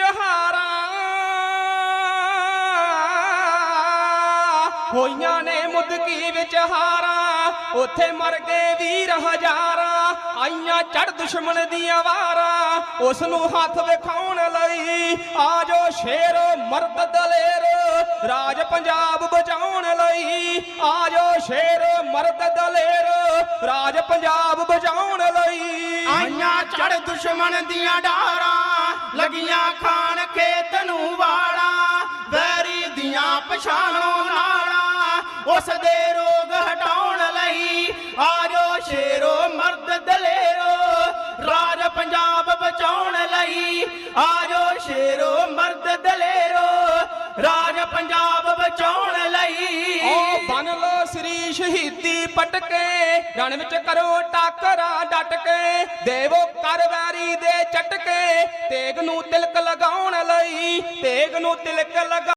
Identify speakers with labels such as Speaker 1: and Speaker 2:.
Speaker 1: ਵਿੱਚ ਹੋਈਆਂ ਨੇ ਮੁਦਕੀ ਵਿੱਚ ਹਾਰਾਂ ਉੱਥੇ ਮਰ ਗਏ ਵੀਰ ਹਜ਼ਾਰਾਂ। ਆਈਆਂ ਚੜ ਦੁਸ਼ਮਣ ਦੀਆਂ ਵਾਰਾਂ। ਉਸ ਨੂੰ ਹੱਥ ਵਿਖਾਉਣ ਲਈ ਆਜੋ ਸ਼ੇਰੋ ਮਰਦ ਦਲੇਰ। ਰਾਜ ਪੰਜਾਬ ਬਚਾਉਣ ਲਈ ਆਜੋ ਸ਼ੇਰੋ ਮਰਦ ਦਲੇਰ। ਰਾਜ ਪੰਜਾਬ ਬਚਾਉਣ ਲਈ
Speaker 2: ਆਈਆਂ ਚੜ ਦੁਸ਼ਮਣ ਦੀਆਂ ਡਾਰਾਂ। ਲੱਗੀਆਂ ਖਾਨ ਖੇਤ ਨੂੰ ਵਾੜਾਂ ਵੈਰੀ ਦੀਆਂ ਪਛਾਣੋ ਨਾੜਾਂ ਉਸ ਦੇ ਰੋਗ ਹਟਾਉਣ ਲਈ ਆਜੋ ਸ਼ੇਰੋ, ਮਰਦ ਦਲੇਰੋ। ਰਾਜ ਪੰਜਾਬ ਬਚਾਉਣ ਲਈ ਆਜੋ ਸ਼ੇਰੋ, ਮਰਦ ਦਲੇਰੋ। ਰਾਜ ਪੰਜਾਬ ਬਚਾਉਣ ਲਈ
Speaker 1: ਓ ਬਨ ਲੋ ਸ੍ਰੀ ਸ਼ਹੀਦੀ ਪਟਕੇ, ਰਣ ਵਿੱਚ ਕਰੋ ਟਾਕਰਾ ਡਟ ਕੇ ਦੇਵੋ ਕਰ ਵੈਰੀ ਦੇ ਚਟਕੇ ਤੇਗ ਲਗਾਉਣ ਲਈ ਤੇਗ ਨੂੰ ਤਿਲਕ ਲਗਾ